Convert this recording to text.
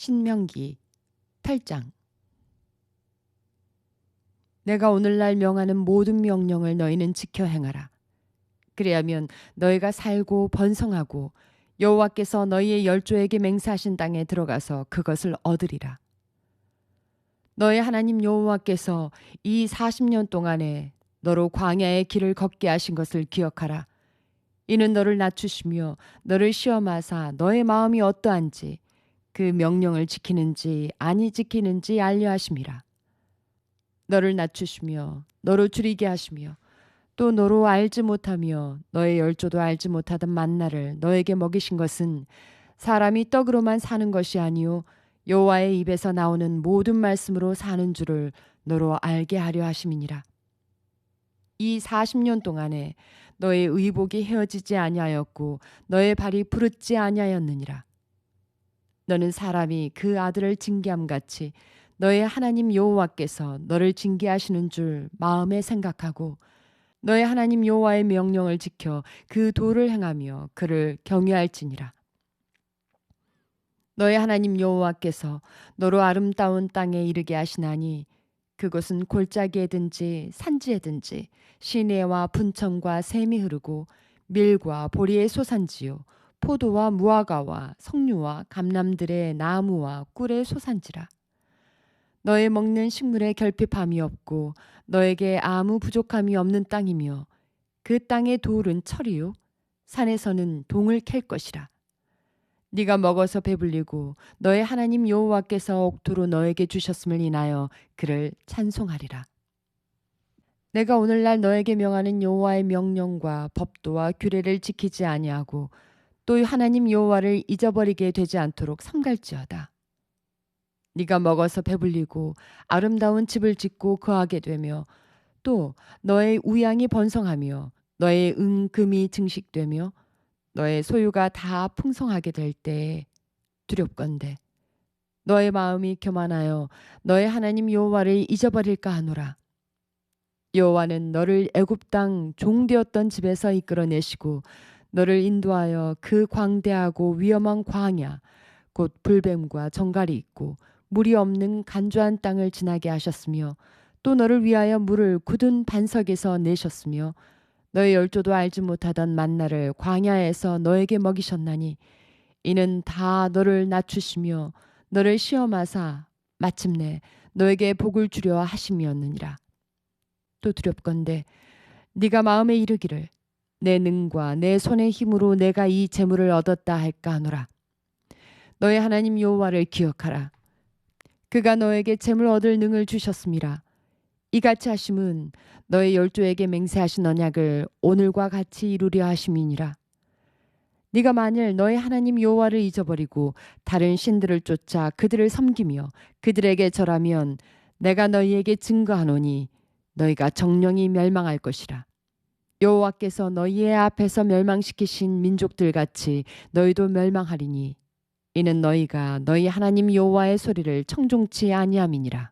신명기 8장 내가 오늘날 명하는 모든 명령을 너희는 지켜 행하라. 그리하면 너희가 살고 번성하고 여호와께서 너희의 열조에게 맹세하신 땅에 들어가서 그것을 얻으리라. 너희 하나님 여호와께서 이 40년 동안에 너로 광야의 길을 걷게 하신 것을 기억하라. 이는 너를 낮추시며 너를 시험하사 너의 마음이 어떠한지 그 명령을 지키는지 아니 지키는지 알려 하심이라. 너를 낮추시며 너로 줄이게 하시며 또 너로 알지 못하며 너의 열조도 알지 못하던 만나를 너에게 먹이신 것은 사람이 떡으로만 사는 것이 아니요 여호와의 입에서 나오는 모든 말씀으로 사는 줄을 너로 알게 하려 하심이니라. 이 40년 동안에 너의 의복이 헤어지지 아니하였고 너의 발이 부르지 아니하였느니라. 너는 사람이 그 아들을 징계함 같이 너의 하나님 여호와께서 너를 징계하시는 줄 마음에 생각하고 너의 하나님 여호와의 명령을 지켜 그 도를 행하며 그를 경외할지니라. 너의 하나님 여호와께서 너로 아름다운 땅에 이르게 하시나니 그것은 골짜기에든지 산지에든지 시내와 분천과 샘이 흐르고 밀과 보리의 소산지요 포도와 무화과와 석류와 감람들의 나무와 꿀의 소산지라. 너의 먹는 식물에 결핍함이 없고 너에게 아무 부족함이 없는 땅이며 그 땅의 돌은 철이요 산에서는 동을 캘 것이라. 네가 먹어서 배불리고 너의 하나님 여호와께서 옥토로 너에게 주셨음을 인하여 그를 찬송하리라. 내가 오늘날 너에게 명하는 여호와의 명령과 법도와 규례를 지키지 아니하고 또 하나님 여호와를 잊어버리게 되지 않도록 삼갈지어다. 네가 먹어서 배불리고 아름다운 집을 짓고 거하게 되며 또 너의 우양이 번성하며 너의 은금이 증식되며 너의 소유가 다 풍성하게 될 때에 두렵건대 너의 마음이 교만하여 너의 하나님 여호와를 잊어버릴까 하노라. 여호와는 너를 애굽 땅 종되었던 집에서 이끌어내시고 너를 인도하여 그 광대하고 위험한 광야 곧 불뱀과 정갈이 있고 물이 없는 간조한 땅을 지나게 하셨으며 또 너를 위하여 물을 굳은 반석에서 내셨으며 너의 열조도 알지 못하던 만나를 광야에서 너에게 먹이셨나니 이는 다 너를 낮추시며 너를 시험하사 마침내 너에게 복을 주려 하심이었느니라. 또 두렵건대 네가 마음에 이르기를 내 능과 내 손의 힘으로 내가 이 재물을 얻었다 할까 하노라. 너의 하나님 여호와를 기억하라. 그가 너에게 재물 얻을 능을 주셨습니다. 이같이 하심은 너의 열조에게 맹세하신 언약을 오늘과 같이 이루려 하심이니라. 네가 만일 너의 하나님 여호와를 잊어버리고 다른 신들을 쫓아 그들을 섬기며 그들에게 절하면 내가 너희에게 증거하노니 너희가 정령이 멸망할 것이라. 여호와께서 너희의 앞에서 멸망시키신 민족들 같이 너희도 멸망하리니 이는 너희가 너희 하나님 여호와의 소리를 청종치 아니함이니라.